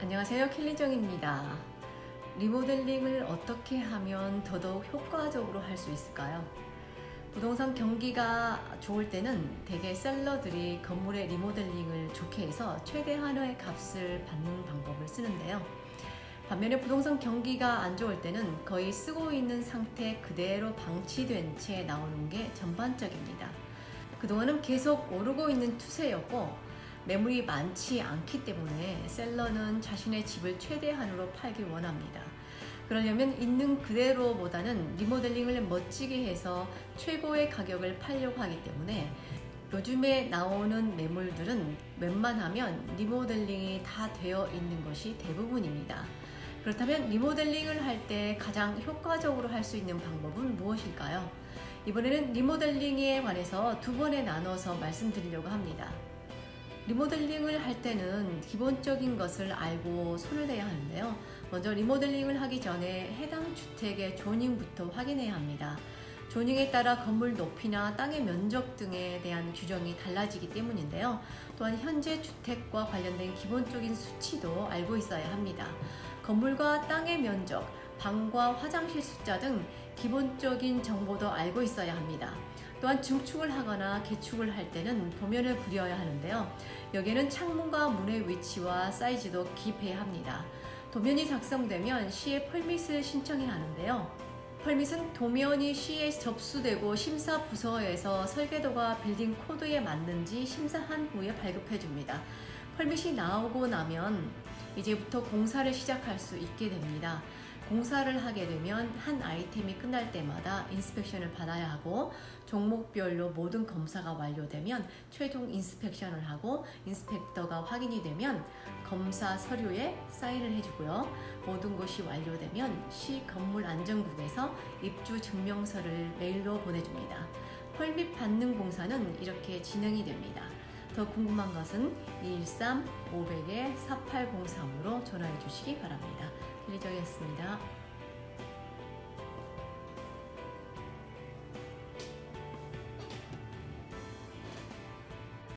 안녕하세요. 킬리정입니다. 리모델링을 어떻게 하면 더더욱 효과적으로 할 수 있을까요? 부동산 경기가 좋을 때는 대개 셀러들이 건물의 리모델링을 좋게 해서 최대한의 값을 받는 방법을 쓰는데요. 반면에 부동산 경기가 안 좋을 때는 거의 쓰고 있는 상태 그대로 방치된 채 나오는 게 전반적입니다. 그동안은 계속 오르고 있는 추세였고 매물이 많지 않기 때문에 셀러는 자신의 집을 최대한으로 팔길 원합니다. 그러려면 있는 그대로보다는 리모델링을 멋지게 해서 최고의 가격을 팔려고 하기 때문에 요즘에 나오는 매물들은 웬만하면 리모델링이 다 되어 있는 것이 대부분입니다. 그렇다면 리모델링을 할 때 가장 효과적으로 할 수 있는 방법은 무엇일까요? 이번에는 리모델링에 관해서 두 번에 나눠서 말씀드리려고 합니다. 리모델링을 할 때는 기본적인 것을 알고 손을 대야 하는데요. 먼저 리모델링을 하기 전에 해당 주택의 조닝부터 확인해야 합니다. 조닝에 따라 건물 높이나 땅의 면적 등에 대한 규정이 달라지기 때문인데요. 또한 현재 주택과 관련된 기본적인 수치도 알고 있어야 합니다. 건물과 땅의 면적, 방과 화장실 숫자 등 기본적인 정보도 알고 있어야 합니다. 또한 증축을 하거나 개축을 할 때는 도면을 그려야 하는데요. 여기에는 창문과 문의 위치와 사이즈도 기입해야 합니다. 도면이 작성되면 시에 펄밋을 신청해야 하는데요. 펄밋은 도면이 시에 접수되고 심사 부서에서 설계도가 빌딩 코드에 맞는지 심사한 후에 발급해 줍니다. 펄밋이 나오고 나면 이제부터 공사를 시작할 수 있게 됩니다. 공사를 하게 되면 한 아이템이 끝날 때마다 인스펙션을 받아야 하고 종목별로 모든 검사가 완료되면 최종 인스펙션을 하고 인스펙터가 확인이 되면 검사 서류에 사인을 해주고요. 모든 것이 완료되면 시 건물 안전국에서 입주 증명서를 메일로 보내줍니다. 펄밋 받는 공사는 이렇게 진행이 됩니다. 더 궁금한 것은 213-500-4803으로 전화해 주시기 바랍니다. 킬리정이었습니다.